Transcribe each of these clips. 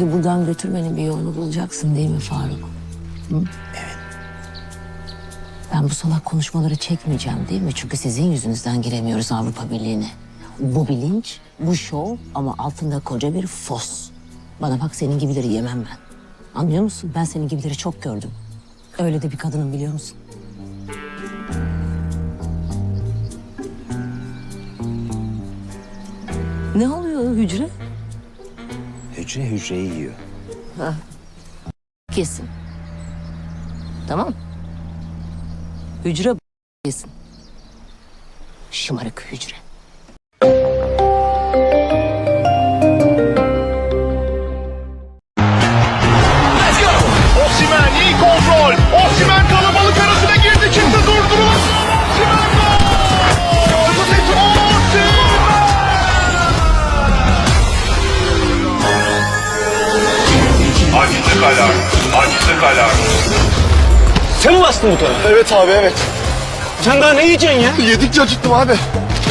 Bizi buradan götürmenin bir yolunu bulacaksın değil mi Faruk? Hı? Evet. Ben bu salak konuşmaları çekmeyeceğim değil mi? Çünkü sizin yüzünüzden giremiyoruz Avrupa Birliği'ne. Bu bilinç, bu şov ama altında koca bir fos. Bana bak senin gibileri yemem ben. Anlıyor musun? Ben senin gibileri çok gördüm. Öyle de bir kadınım biliyor musun? Ne oluyor hücre? Hücre hücreyi yiyor. Kesin. Tamam. Hücre kesin. Şımarık hücre. Sen mi bastın bu tarafa? Evet abi evet. Sen daha ne yiyeceksin ya? Yedikçe acıktım abi.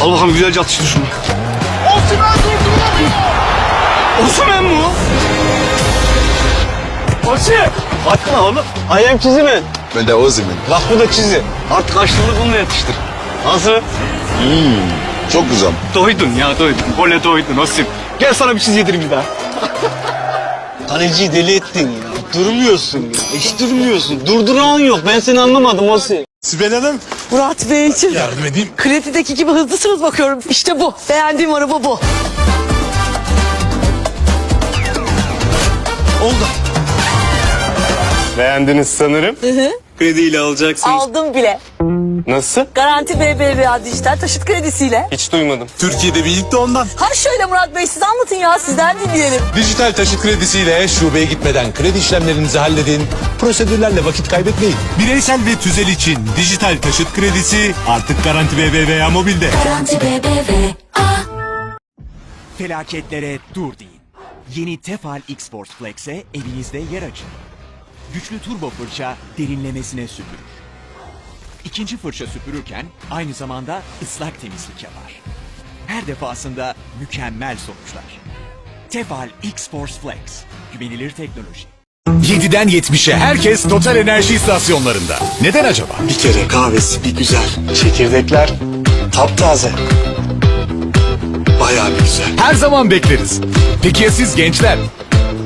Al bakalım güzelce atıştır şunu. Osimhen durdurulamıyor. Osman mı o? Osi! Atma oğlum. I am çizimi. Ben de Osimhen. Bak bu da çizi. Artık karşılığını bununla yatıştır. Nasıl? Çok güzel. Doydun ya doydun. Gole doydun Osim. Gel sana bir çiz yedireyim bir daha. Kaleciyi deli ettin ya. Durmuyorsun ya. Hiç durmuyorsun. Durduran yok. Ben seni anlamadım Osim. Sibel Hanım. Murat Beyciğim. Yardım edeyim. Kredideki gibi hızlısınız bakıyorum. İşte bu. Beğendiğim araba bu. Oldu. Beğendiniz sanırım. Krediyle alacaksınız. Aldım bile. Nasıl? Garanti BBVA dijital taşıt kredisiyle. Hiç duymadım. Türkiye'de bir ilk de ondan. Ha şöyle Murat Bey siz anlatın ya sizden dinleyelim. Dijital taşıt kredisiyle şubeye gitmeden kredi işlemlerinizi halledin. Prosedürlerle vakit kaybetmeyin. Bireysel ve tüzel için dijital taşıt kredisi artık Garanti BBVA Mobil'de. Felaketlere dur deyin. Yeni Tefal X-Force Flex'e elinizde yer açın. Güçlü turbo fırça derinlemesine süpürür. İkinci fırça süpürürken aynı zamanda ıslak temizlik yapar. Her defasında mükemmel sonuçlar. Tefal X-Force Flex. Güvenilir teknoloji. 7'den 70'e herkes Total Enerji istasyonlarında. Neden acaba? Bir kere kahvesi bir güzel. Çekirdekler taptaze. Bayağı bir güzel. Her zaman bekleriz. Peki ya siz gençler?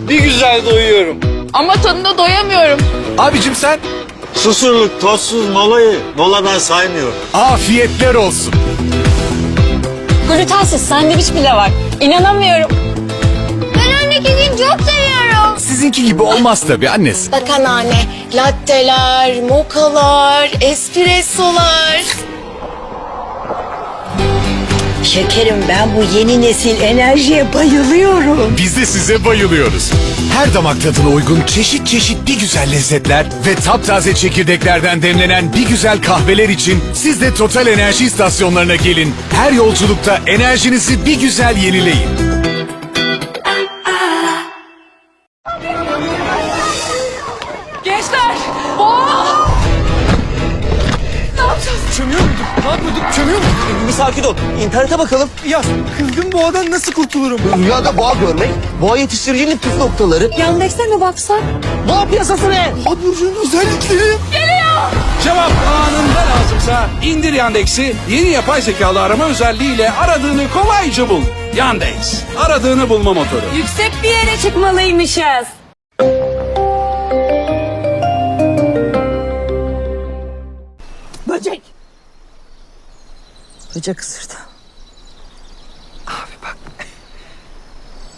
Bir güzel doyuyorum. Ama tadına doyamıyorum. Abicim sen? Susurluk, tozsuz molayı moladan saymıyorum. Afiyetler olsun. Glutensiz sandviç bile var. İnanamıyorum. Ben öndeki gün çok seviyorum. Sizinki gibi olmaz tabii annesi. Bakın anne, latteler, mokalar, espressolar. Şekerim ben bu yeni nesil enerjiye bayılıyorum. Biz de size bayılıyoruz. Her damak tadına uygun çeşit çeşit bir güzel lezzetler ve taptaze çekirdeklerden demlenen bir güzel kahveler için siz de Total Enerji istasyonlarına gelin. Her yolculukta enerjinizi bir güzel yenileyin. Gençler! Oh! Çömüyor muyduk? Ne yapıyorduk? Çömüyor muyduk? Bir sakin ol. İnternete bakalım. Ya kızgın boğadan nasıl kurtulurum? Rüyada boğa görmek, boğa yetiştiricinin püf noktaları. Yandex'e mi baksak? Boğa piyasası ne? Boğa burcunun özellikleri. Cevap anında lazımsa indir Yandex'i yeni yapay zekalı arama özelliğiyle aradığını kolayca bul. Yandex. Aradığını bulma motoru. Yüksek bir yere çıkmalıymışız. Böcek ısırdı. Abi bak.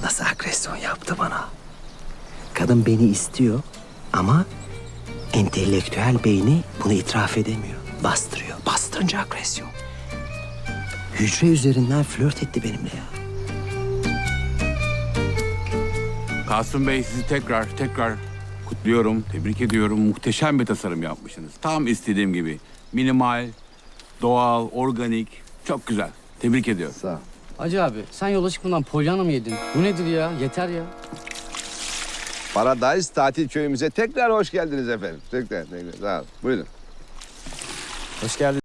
Nasıl agresyon yaptı bana. Kadın beni istiyor ama entelektüel beyni bunu itiraf edemiyor. Bastırıyor. Bastırınca agresyon. Hücre üzerinden flört etti benimle ya. Kasım Bey sizi tekrar tekrar kutluyorum, tebrik ediyorum. Muhteşem bir tasarım yapmışsınız. Tam istediğim gibi. Minimal, doğal, organik. Çok güzel. Tebrik ediyorum. Hacı abi sen yola çıkmadan polyana mı yedin? Bu nedir ya? Yeter ya. Paradise tatil köyümüze tekrar hoş geldiniz efendim. Tekrar tekrar sağ olun. Buyurun. Hoş geldin.